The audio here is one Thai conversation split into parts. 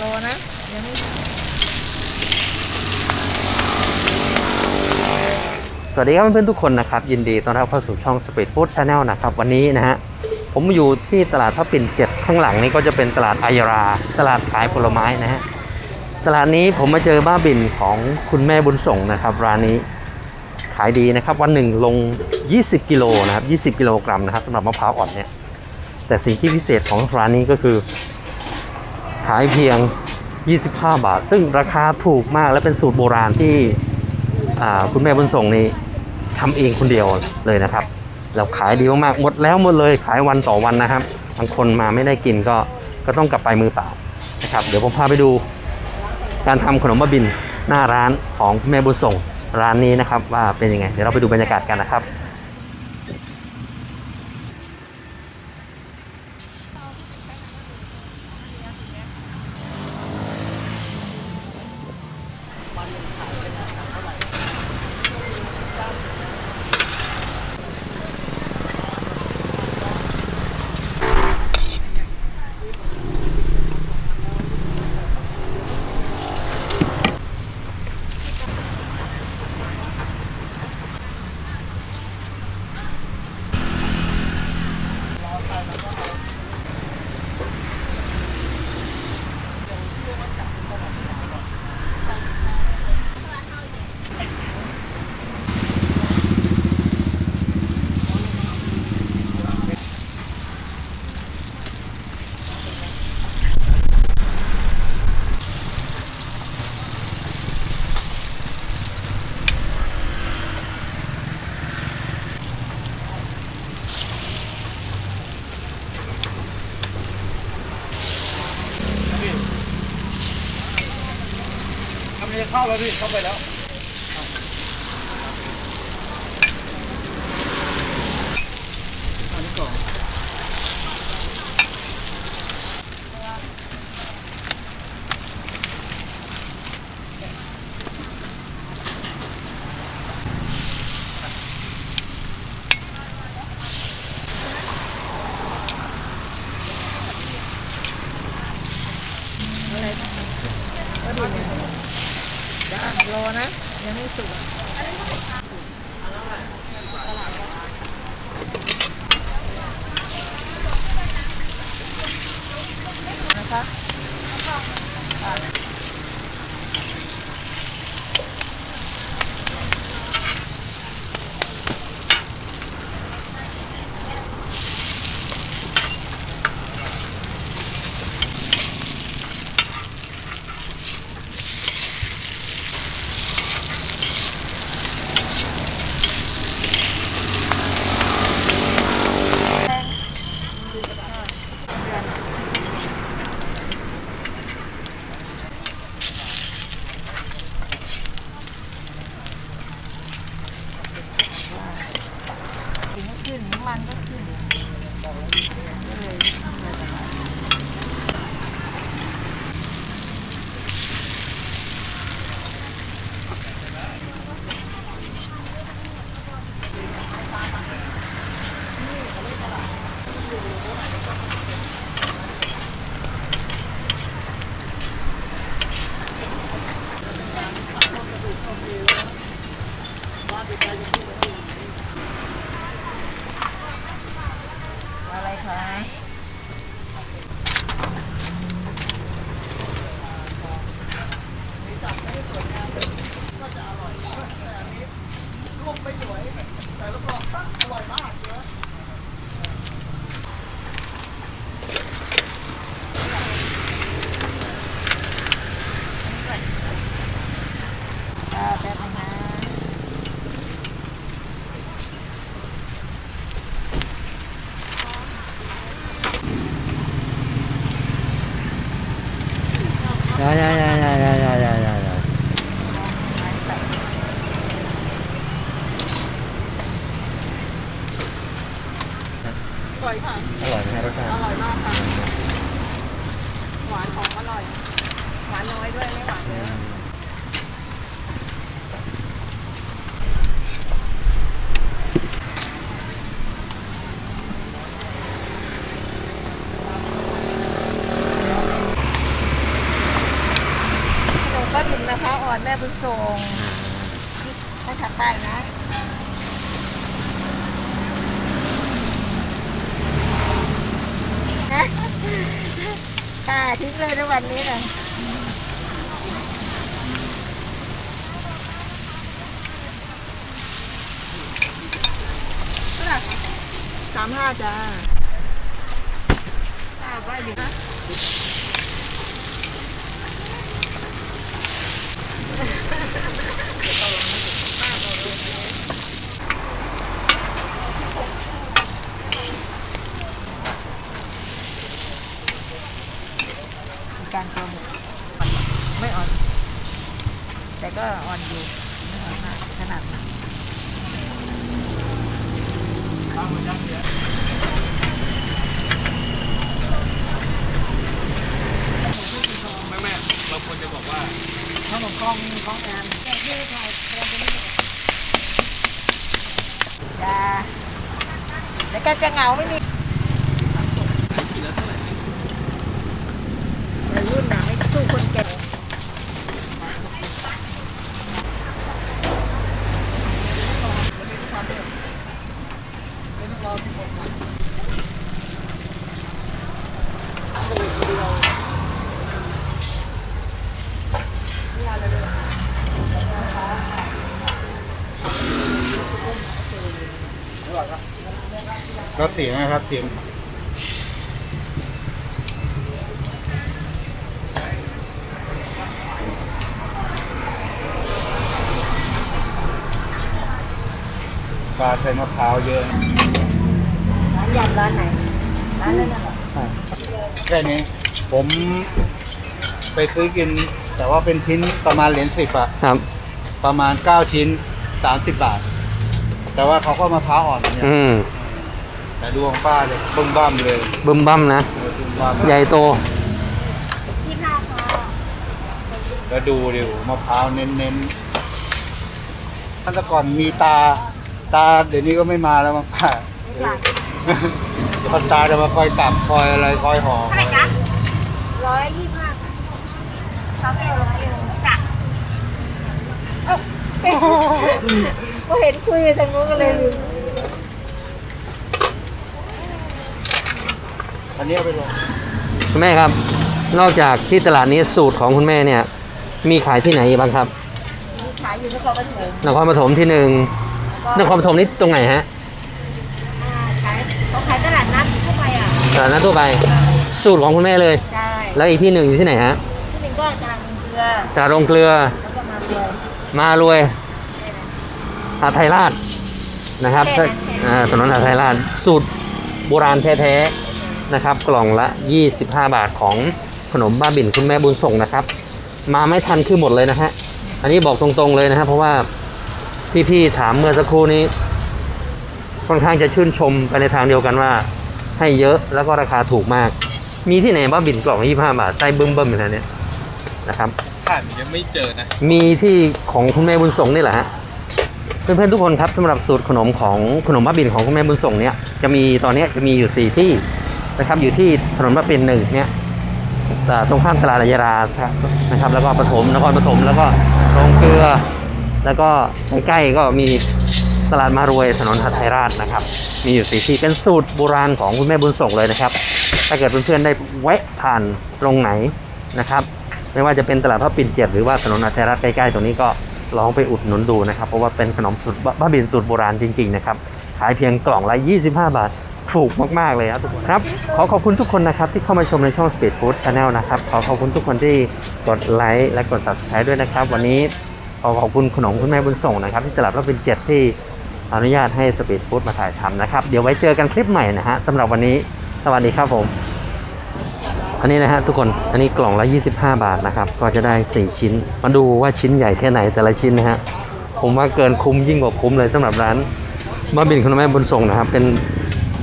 โลนะยังไม่สวัสดีครับเพื่อนๆทุกคนนะครับยินดีต้อนรับเข้าสู่ช่อง Speed Food Channel นะครับวันนี้นะฮะผมอยู่ที่ตลาดพระปิ่นเจ็ดข้างหลังนี้ก็จะเป็นตลาดอายรา ตลาดขายผลไม้นะฮะตลาดนี้ผมมาเจอบ้าบินของคุณแม่บุญส่งนะครับ ร้านนี้ขายดีนะครับ วันหนึ่งลง 20 กิโลนะครับ 20 กิโลกรัมนะครับสำหรับมะพร้าวอ่อนเนี่ยแต่สิ่งที่พิเศษของร้านนี้ก็คือ ขายเพียง 25 บาท ซึ่งราคาถูกมากและเป็นสูตรโบราณที่คุณแม่บุญส่งนี่ทำเองคนเดียวเลยนะครับเราขายดีมากๆหมดแล้วหมดเลยขายวันต่อวันนะครับบางคนมาไม่ได้กินก็ก็ต้องกลับไปมือเปล่านะครับ เดี๋ยวผมพาไปดู การทำขนมบ้าบินหน้าร้านของคุณแม่บุญส่งร้านนี้นะครับ ว่าเป็นยังไงเดี๋ยวเราไปดูบรรยากาศกันนะครับ ทำ จะเข้าแล้วพี่เข้าไปแล้วอันนี้ก่อน โลนะ ยังไม่สุกนะคะ ยายายายายายายายายาใส่สวยค่ะ อร่อยไหมฮะรสชาติอร่อยมากค่ะ หวานหอมอร่อย หวานน้อยด้วยไม่หวานเยอะ อ อ่อนแม่บุญส่งให้ถัดไปนะค่ะทิ้งเลยในวันนี้นะเท่าไหร่สามห้าจ้าห้าไปดินะการตัวหมดไม่อ่อน แต่ก็อ่อนอยู่ไม่อ่อนมากขนาดนั้น แม่แม่เราควรจะบอกว่า ของของงานแต่ที่ไทยเราจ้าแล้วแกจะเหงาไม่มี กินแล้วเท่าไหร่ วัยรุ่นนะไม่สู้คนแก่ ก็เสียงนะครับเสียงปลาใส่มะพร้าวเยอะร้านยำร้านไหน ร้านนั้นน่ะเหรอแค่นี้ ผมไปซื้อกิน แต่ว่าเป็นชิ้นประมาณเหรียญสิบอะครับ ประมาณเก้าชิ้นสามสิบบาท แต่ว่าเขาก็มะพร้าวอ่อนเนี่ย อืม แต่ดูของป้าเลยบึ้มบ้ามเลยบึมบั้มนะเออบึ้มบ้ามใหญ่โต ที่ผ้าพอแล้วดูดิมะพร้าวเน้นๆตั้งแต่ก่อนมีตา ตาเดี๋ยวนี้ก็ไม่มาแล้วมั้งป้าไม่ผ่านพอตาจะมาคอยตับคอยอะไรคอยห่อเท่าไหร่จ๊ะร้อยยี่สิบห้าค่ะชอบเอวร้อยเอวจ้ะเอ้าพอเห็นคุยกันทางนู้นก็เลยลืม อันนี้เอาไปลงคุณแม่ครับ นอกจากที่ตลาดนี้สูตรของคุณแม่เนี่ย มีขายที่ไหนอีกบ้างครับมีขายอยู่นครปฐมนครปฐมที่หนึ่งนครปฐมนี่ตรงไหนฮะอ่าขายเขาขายตลาดนัดทั่วไปอะตลาดนัดทั่วไป สูตรของคุณแม่เลย ใช่แล้วอีกที่หนึ่งอยู่ที่ไหนฮะที่หนึ่งก็ทางเรือตลาดโรงเกลือ แล้วก็มาเรือมารวยหาดไทยราชนะครับแค่นั้นอ่าถนนหาดไทยราชสูตรโบราณแท้ๆ นะครับ กล่องละ 25 บาทของขนมบ้าบิ่นคุณแม่บุญส่งนะครับ มาไม่ทันคือหมดเลยนะฮะอันนี้บอกตรงๆเลยนะครับ เพราะว่าพี่ๆถามเมื่อสักครู่นี้ ค่อนข้างจะชื่นชมไปในทางเดียวกันว่า ให้เยอะแล้วก็ราคาถูกมาก มีที่ไหนบ้าบิ่นกล่องละ25 บาทไส้เบิ่มๆอย่างนั้นเนี่ยนะครับผ่านยังไม่เจอนะ มีที่ของคุณแม่บุญส่งนี่แหละฮะเพื่อนๆทุกคนครับสำหรับสูตรขนมของขนมบ้าบินของคุณแม่บุญส่งเนี่ยจะมีตอนเนี้ยจะมีอยู่ 4 ที่ นะครับอยู่ที่ถนนบ้าบินหนึ่งเนี่ยอ่ตรงข้ามตลาดอัยรานะครับ แล้วก็ปฐมนครปฐมแล้วก็โรงเกลือ แล้วก็ใกล้ๆก็มีตลาดมารวยถนนหาดไทยราชนะครับ มีอยู่สี่ที่เป็นสูตรโบราณของคุณแม่บุญส่งเลยนะครับ ถ้าเกิดเพื่อนๆได้แวะผ่านตรงไหนนะครับไม่ว่าจะเป็นตลาดพระปิ่นเจ็ดหรือว่าถนนอาเทรัฐใกล้ๆตรงนี้ก็ลองไปอุดหนุนดูนะครับ เพราะว่าเป็นขนมสูตรบ้าบินสูตรโบราณจริงๆนะครับ ขายเพียงกล่องละ 25 บาท ถูกมากๆเลยครับทุกคนครับ ขอขอบคุณทุกคนนะครับที่เข้ามาชมในช่อง Speed Food Channel นะครับ ขอขอบคุณทุกคนที่กดไลค์และกด Subscribe ด้วยนะครับ วันนี้ขอขอบคุณขนมคุณแม่บุญส่งนะครับ ที่ตลาดพระปิ่นเจ็ดที่อนุญาตให้ Speed Food มาถ่ายทำนะครับ เดี๋ยวไว้เจอกันคลิปใหม่นะฮะสำหรับวันนี้สวัสดีครับผม อันนี้นะฮะทุกคนอันนี้กล่องละ 25 บาทนะครับก็จะได้ 4 ชิ้น มาดูว่าชิ้นใหญ่แค่ไหนแต่ละชิ้นนะฮะผมว่าเกินคุ้มยิ่งกว่าคุ้มเลยสำหรับร้านบ้าบินคุณแม่บุญส่งนะครับเป็น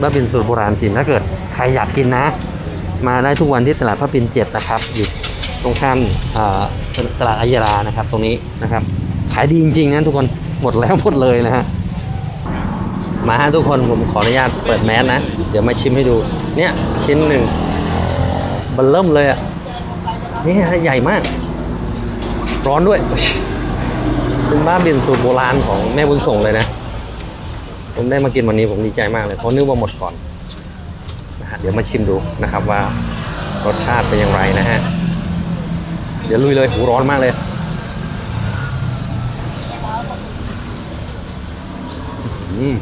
บ้าบินสูตรโบราณจริงถ้าเกิดใครอยากกินนะ มาได้ทุกวันที่ตลาดพระปิ่นเจ็ดนะครับอยู่ตรงข้ามตลาดอัยรานะครับ ตรงนี้นะครับ ขายดีจริงๆนะทุกคนหมดแล้วหมดเลยนะฮะมาฮะทุกคนผมขออนุญาตเปิดแมสนะ เดี๋ยวมาชิมให้ดู เนี่ยชิ้นหนึ่งบันเริ่มเลยอะนี่ฮะใหญ่มาก ร้อนด้วยเป็นบ้าบินสูตรโบราณของแม่บุญส่งเลยนะ ผมได้มากินวันนี้ผมดีใจมากเลยเพราะนึกว่าหมดก่อนนะฮะเดี๋ยวมาชิมดูนะครับว่ารสชาติเป็นอย่างไรนะฮะเดี๋ยวลุยเลยหูร้อนมากเลยอืม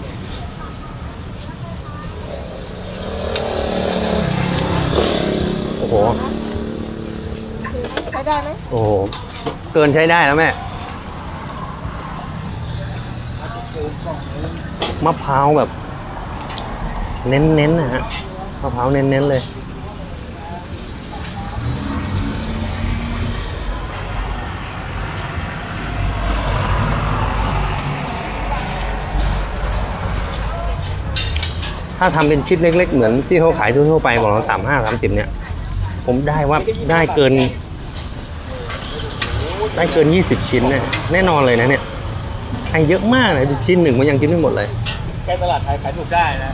โอ้โหใช้ได้ไหมโอ้โหเกินใช้ได้แล้วแม่ มะพร้าวแบบ เน้นๆนะฮะมะพร้าวเน้นๆเลย ถ้าทำเป็นชิ้นเล็ก ๆ เหมือนที่เขาขายทั่วๆไปบอกเราสามห้าสามสิบเนี่ย ผมได้ว่าได้เกิน ได้เกิน20ชิ้นเนี่ยแน่นอนเลยนะเนี่ย ให้เยอะมากเลยชิ้นหนึ่งมันยังกินไม่หมดเลยแค่ตลาดไทยขายถูกได้นะ